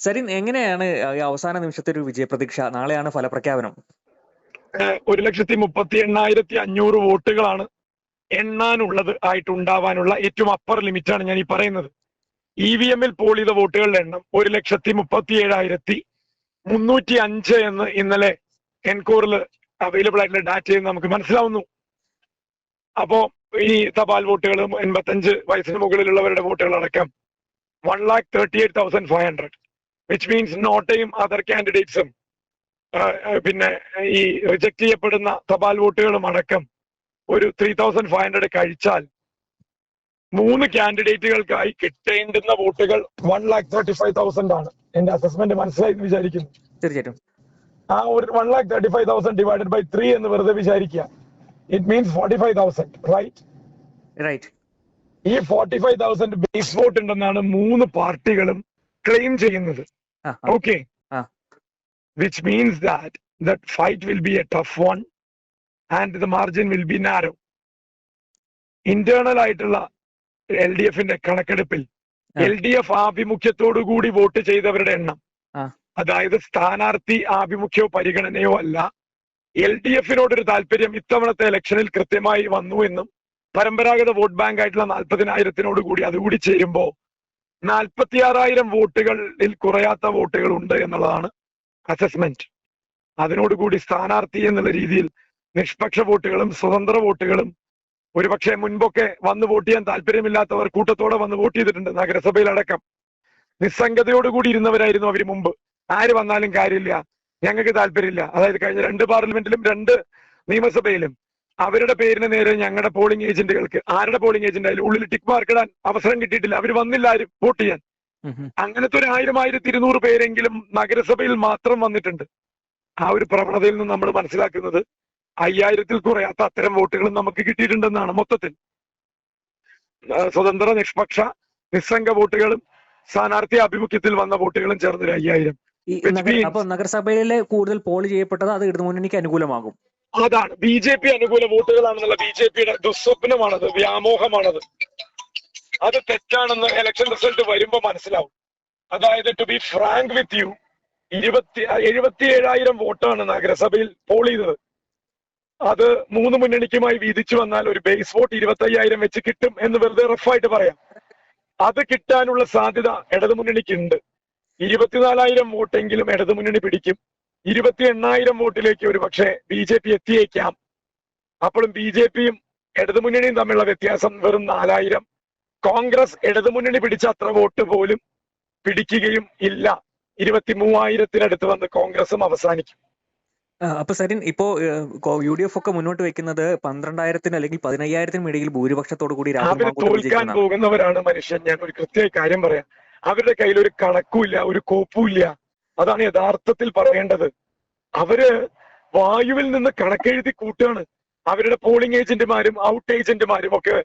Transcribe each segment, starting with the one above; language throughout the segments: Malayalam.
സരിൻ എങ്ങനെയാണ് ഈ അവസാന നിമിഷത്തെ ഒരു വിജയപ്രതീക്ഷ? നാളെയാണ് ഫലപ്രഖ്യാപനം. ഒരു ലക്ഷത്തി മുപ്പത്തി എണ്ണായിരത്തി അഞ്ഞൂറ് വോട്ടുകളാണ് എണ്ണാനുള്ളത് ആയിട്ട് ഉണ്ടാവാനുള്ള ഏറ്റവും അപ്പർ ലിമിറ്റ് ആണ് ഞാൻ ഈ പറയുന്നത്. ഇ വി എമ്മിൽ പോൾ ചെയ്ത വോട്ടുകളുടെ എണ്ണം ഒരു ലക്ഷത്തി മുപ്പത്തി ഏഴായിരത്തി മുന്നൂറ്റി അഞ്ച് എന്ന് ഇന്നലെ എൻകോറിൽ അവൈലബിൾ ആയിട്ടുള്ള ഡാറ്റയിൽ നമുക്ക് മനസ്സിലാവുന്നു. അപ്പോ ഈ തപാൽ വോട്ടുകളും എൺപത്തഞ്ച് വയസ്സിന് മുകളിലുള്ളവരുടെ വോട്ടുകൾ അടക്കം one lakh thirty eight thousand five hundred which means നോട്ടയും other കാൻഡിഡേറ്റ്സും പിന്നെ ഈ റിജക്ട് ചെയ്യപ്പെടുന്ന തപാൽ വോട്ടുകളും അടക്കം ഒരു ത്രീ തൗസൻഡ് ഫൈവ് ഹൺഡ്രഡ് കഴിച്ചാൽ മൂന്ന് കാൻഡിഡേറ്റുകൾക്കായി കിട്ടേണ്ടുന്ന വോട്ടുകൾ one lakh thirty five thousand ആണ്. എന്റെ അസസ്മെന്റ് മനസ്സിലായി എന്ന് വിചാരിക്കുന്നു. തീർച്ചയായിട്ടും. ആ ഒരു one lakh thirty five thousand divided by three എന്ന് വെറുതെ വിചാരിക്കുക. It means forty five thousand right right ഈ forty five thousand base vote ഉണ്ടെന്നാണ് മൂന്ന് പാർട്ടികളും ക്ലെയിം ചെയ്യുന്നത്. ആ ആ, Okay. Ah. Which means that that fight will be a tough one and the margin will be narrow. Internal ആയിട്ടുള്ള എൽ ഡി എഫിന്റെ കണക്കെടുപ്പിൽ. എൽ ഡി എഫ് ആഭിമുഖ്യത്തോടു കൂടി വോട്ട് ചെയ്തവരുടെ എണ്ണം Ah. അതായത് സ്ഥാനാർത്ഥി ആഭിമുഖ്യമോ പരിഗണനയോ അല്ല എൽ ഡി എഫിനോടൊരു താല്പര്യം ഇത്തവണത്തെ ഇലക്ഷനിൽ കൃത്യമായി വന്നു എന്നും പരമ്പരാഗത വോട്ട് ബാങ്ക് ആയിട്ടുള്ള നാൽപ്പതിനായിരത്തിനോട് കൂടി അതുകൂടി ചേരുമ്പോ നാൽപ്പത്തിയാറായിരം വോട്ടുകളിൽ കുറയാത്ത വോട്ടുകൾ ഉണ്ട് എന്നുള്ളതാണ് അസസ്മെന്റ് അതിനോടുകൂടി സ്ഥാനാർത്ഥി എന്നുള്ള രീതിയിൽ നിഷ്പക്ഷ വോട്ടുകളും സ്വതന്ത്ര വോട്ടുകളും ഒരുപക്ഷെ മുൻപൊക്കെ വന്ന് വോട്ട് ചെയ്യാൻ താല്പര്യമില്ലാത്തവർ കൂട്ടത്തോടെ വന്ന് വോട്ട് ചെയ്തിട്ടുണ്ട് നഗരസഭയിലടക്കം. നിസ്സംഗതയോടുകൂടി ഇരുന്നവരായിരുന്നു അവർ മുമ്പ്. ആര് വന്നാലും കാര്യമില്ല. ഞങ്ങൾക്ക് താല്പര്യമില്ല. അതായത് കഴിഞ്ഞ രണ്ട് പാർലമെന്റിലും രണ്ട് നിയമസഭയിലും അവരുടെ പേരിന് നേരെ ഞങ്ങളുടെ പോളിംഗ് ഏജന്റുകൾക്ക് ആരുടെ പോളിംഗ് ഏജന്റ് ആയാലും ഉള്ളിൽ ടിക്ക് മാർക്ക് ഇടാൻ അവസരം കിട്ടിയിട്ടില്ല. അവർ വന്നില്ല ആരും വോട്ട് ചെയ്യാൻ. അങ്ങനത്തെ ഒരു ആയിരം ആയിരത്തി ഇരുന്നൂറ് പേരെങ്കിലും നഗരസഭയിൽ മാത്രം വന്നിട്ടുണ്ട്. ആ ഒരു പ്രവണതയിൽ നിന്ന് നമ്മൾ മനസ്സിലാക്കുന്നത് അയ്യായിരത്തിൽ കുറയാത്ത അത്തരം വോട്ടുകളും നമുക്ക് കിട്ടിയിട്ടുണ്ടെന്നാണ് മൊത്തത്തിൽ. സ്വതന്ത്ര നിഷ്പക്ഷ നിസ്സംഗ വോട്ടുകളും സ്ഥാനാർത്ഥി ആഭിമുഖ്യത്തിൽ വന്ന വോട്ടുകളും ചേർന്നൊരു അയ്യായിരം. അപ്പൊ നഗരസഭയിലെ കൂടുതൽ പോൾ ചെയ്യപ്പെട്ടത് അത് ഇടതുമുന്നണിക്ക് അനുകൂലമാകും. അതാണ്. ബി ജെ പി അനുകൂല വോട്ടുകളാണെന്നുള്ള ബി ജെ പിയുടെ ദുസ്വപ്നമാണത് വ്യാമോഹമാണത്. അത് തെറ്റാണെന്ന് ഇലക്ഷൻ റിസൾട്ട് വരുമ്പോ മനസ്സിലാവും. അതായത് to be frank with you ഇരുപത്തി എഴുപത്തി ഏഴായിരം വോട്ടാണ് നഗരസഭയിൽ പോൾ ചെയ്തത്. അത് മൂന്ന് മുന്നണിക്കുമായി വീതിച്ചു വന്നാൽ ഒരു ബേസ് വോട്ട് ഇരുപത്തി അയ്യായിരം വെച്ച് കിട്ടും എന്ന് വെറുതെ റഫായിട്ട് പറയാം. അത് കിട്ടാനുള്ള സാധ്യത ഇടതുമുന്നണിക്ക് ഉണ്ട് ഇരുപത്തിനാലായിരം വോട്ടെങ്കിലും ഇടതുമുന്നണി പിടിക്കും. ഇരുപത്തി എണ്ണായിരം വോട്ടിലേക്ക് ഒരു പക്ഷേ ബി ജെ പി എത്തിയേക്കാം. അപ്പോഴും ബി ജെ പിയും ഇടതുമുന്നണിയും തമ്മിലുള്ള വ്യത്യാസം വെറും നാലായിരം. കോൺഗ്രസ് ഇടതുമുന്നണി പിടിച്ച അത്ര വോട്ട് പോലും പിടിക്കുകയും ഇല്ല. ഇരുപത്തി മൂവായിരത്തിനടുത്ത് വന്ന് കോൺഗ്രസും അവസാനിക്കും. അപ്പൊ സരിൻ ഇപ്പോ യു ഡി എഫ് ഒക്കെ മുന്നോട്ട് വെക്കുന്നത് പന്ത്രണ്ടായിരത്തിന് അല്ലെങ്കിൽ പതിനയ്യായിരത്തിനും ഇടയിൽ ഭൂരിപക്ഷത്തോടു കൂടി തോൽക്കാൻ പോകുന്നവരാണ് മനുഷ്യൻ. ഞാൻ ഒരു കൃത്യമായി കാര്യം പറയാം. അവരുടെ കയ്യിൽ ഒരു കണക്കുമില്ല ഒരു കോപ്പുമില്ല. അതാണ് യഥാർത്ഥത്തിൽ പറയേണ്ടത്. അവർ വായുവിൽ നിന്ന് കണക്കെഴുതി കൂട്ടുകയാണ്. അവരുടെ പോളിംഗ് ഏജന്റുമാരും ഔട്ട് ഏജന്റുമാരും ഒക്കെ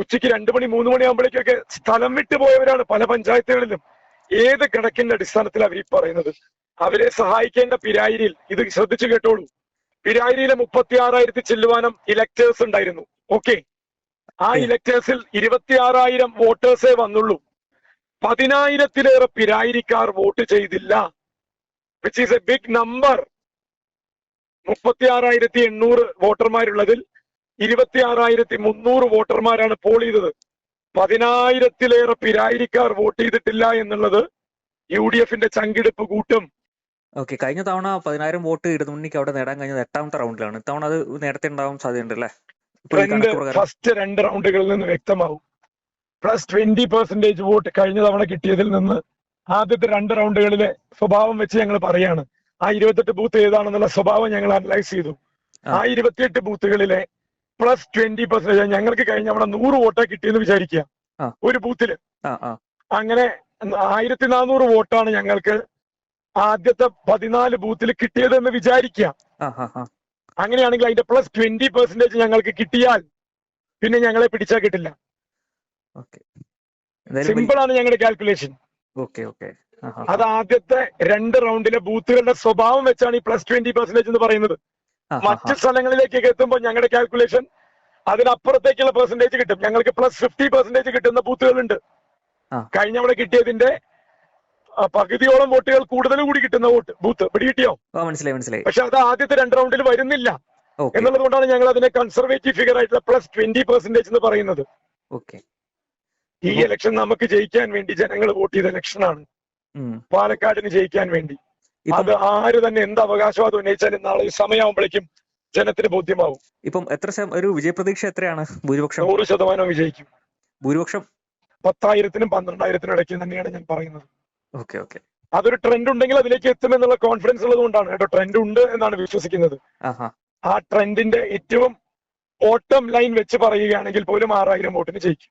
ഉച്ചയ്ക്ക് രണ്ടു മണി മൂന്ന് മണി ആകുമ്പോഴേക്കൊക്കെ സ്ഥലം വിട്ടു പോയവരാണ് പല പഞ്ചായത്തുകളിലും. ഏത് കണക്കിന്റെ അടിസ്ഥാനത്തിൽ അവർ ഈ പറയുന്നത്? അവരെ സഹായിക്കേണ്ട പിരായിരിയിൽ ഇത് ശ്രദ്ധിച്ചു കേട്ടോളൂ. പിരായിരിയിലെ മുപ്പത്തി ആറായിരത്തി ചെല്ലുവാനം ഇലക്ടേഴ്സ് ഉണ്ടായിരുന്നു. ഓക്കെ ആ ഇലക്ടേഴ്സിൽ ഇരുപത്തി ആറായിരം വോട്ടേഴ്സേ വന്നുള്ളൂ. പതിനായിരത്തിലേറെ പിരായിരിക്കാർ വോട്ട് ചെയ്തില്ല. Which is a big number മുപ്പത്തിയാറായിരത്തി എണ്ണൂറ് വോട്ടർമാരുള്ളതിൽ ഇരുപത്തി ആറായിരത്തി മുന്നൂറ് വോട്ടർമാരാണ് പോൾ ചെയ്തത്. പതിനായിരത്തിലേറെ പിരായിരിക്കാർ വോട്ട് ചെയ്തിട്ടില്ല എന്നുള്ളത് യു ഡി എഫിന്റെ ചങ്കിടിപ്പ് കൂട്ടും. ഓക്കെ കഴിഞ്ഞ തവണ പതിനായിരം വോട്ട് ഇടതുമുന്നണിക്ക് അവിടെ നേടാൻ കഴിഞ്ഞത് എട്ടാമത്തെ റൗണ്ടിലാണ്. ഇത്തവണ അത് നേരത്തെ ഉണ്ടാവാൻ സാധ്യതയുണ്ട് അല്ലേ ഫസ്റ്റ് രണ്ട് റൗണ്ടുകളിൽ നിന്ന് വ്യക്തമാവും. പ്ലസ് ട്വന്റി പെർസെന്റേജ് വോട്ട് കഴിഞ്ഞ തവണ കിട്ടിയതിൽ നിന്ന് ആദ്യത്തെ രണ്ട് റൗണ്ടുകളിലെ സ്വഭാവം വെച്ച് ഞങ്ങൾ പറയാണ്. ആ ഇരുപത്തെട്ട് ബൂത്ത് ഏതാണെന്നുള്ള സ്വഭാവം ഞങ്ങൾ അനലൈസ് ചെയ്തു. ആ. ഇരുപത്തിയെട്ട് ബൂത്തുകളിലെ പ്ലസ് ട്വന്റി പെർസെന്റേജ് ഞങ്ങൾക്ക് കഴിഞ്ഞ തവണ നൂറ് വോട്ടാ കിട്ടിയെന്ന് വിചാരിക്കുക. ഒരു ബൂത്തിൽ അങ്ങനെ ആയിരത്തി നാനൂറ് വോട്ടാണ് ഞങ്ങൾക്ക് ആദ്യത്തെ പതിനാല് ബൂത്തിൽ കിട്ടിയതെന്ന് വിചാരിക്കുക. അങ്ങനെയാണെങ്കിൽ അതിന്റെ പ്ലസ് ട്വന്റി പെർസെന്റേജ് ഞങ്ങൾക്ക് കിട്ടിയാൽ പിന്നെ ഞങ്ങളെ പിടിച്ചാൽ കിട്ടില്ല. ഓക്കെ. സിമ്പിൾ ആണ് ഞങ്ങളുടെ കാൽക്കുലേഷൻ ഓക്കെ ഓക്കെ. അത് ആദ്യത്തെ രണ്ട് റൗണ്ടിലെ ബൂത്തുകളുടെ സ്വഭാവം വെച്ചാണ് ഈ പ്ലസ് ട്വന്റി പെർസെന്റേജ് എന്ന് പറയുന്നത്. മറ്റു. സ്ഥലങ്ങളിലേക്കൊക്കെ എത്തുമ്പോൾ ഞങ്ങളുടെ കാൽക്കുലേഷൻ അതിനപ്പുറത്തേക്കുള്ള പെർസെന്റേജ് കിട്ടും. ഞങ്ങൾക്ക് പ്ലസ് ഫിഫ്റ്റി പെർസെന്റേജ് കിട്ടുന്ന ബൂത്തുകളുണ്ട്. ആ. കഴിഞ്ഞ അവിടെ കിട്ടിയതിന്റെ പകുതിയോളം വോട്ടുകൾ കൂടുതൽ കൂടി കിട്ടുന്ന വോട്ട് ബൂത്ത്. പിടികിട്ടിയോ മനസ്സിലായി മനസ്സിലായി. പക്ഷെ അത് ആദ്യത്തെ രണ്ട് റൗണ്ടിൽ വരുന്നില്ല. എന്നുള്ളത് കൊണ്ടാണ് ഞങ്ങൾ അതിനെ കൺസർവേറ്റീവ് ഫിഗർ ആയിട്ടുള്ള പ്ലസ് ട്വന്റി പെർസെന്റേജ് എന്ന് പറയുന്നത്. ഓക്കെ. ഈ ഇലക്ഷൻ നമുക്ക് ജയിക്കാൻ വേണ്ടി ജനങ്ങൾ വോട്ട് ചെയ്ത ഇലക്ഷനാണ്. പാലക്കാടിന് ജയിക്കാൻ വേണ്ടി. അത് ആര് തന്നെ എന്ത് അവകാശവാദം ഉന്നയിച്ചാലും നാളെ ഈ സമയമാകുമ്പോഴേക്കും ജനത്തിന് ബോധ്യമാവും. ഇപ്പം എത്ര ഒരു വിജയപ്രതീക്ഷ എത്രയാണ് ഭൂരിപക്ഷം? നൂറ് ശതമാനം വിജയിക്കും. ഭൂരിപക്ഷം? പത്തായിരത്തിനും പന്ത്രണ്ടായിരത്തിനും ഇടയ്ക്ക് തന്നെയാണ് ഞാൻ പറയുന്നത്. Okay okay. അതൊരു ട്രെൻഡ് ഉണ്ടെങ്കിൽ അതിലേക്ക് എത്തുമെന്നുള്ള കോൺഫിഡൻസ് ഉള്ളത് കൊണ്ടാണ്. കേട്ടോ ട്രെൻഡ് ഉണ്ട് എന്നാണ് വിശ്വസിക്കുന്നത്. ആ ട്രെൻഡിന്റെ ഏറ്റവും ഓട്ടം ലൈൻ വെച്ച് പറയുകയാണെങ്കിൽ പോലും ആറായിരം വോട്ടിന് ജയിക്കും.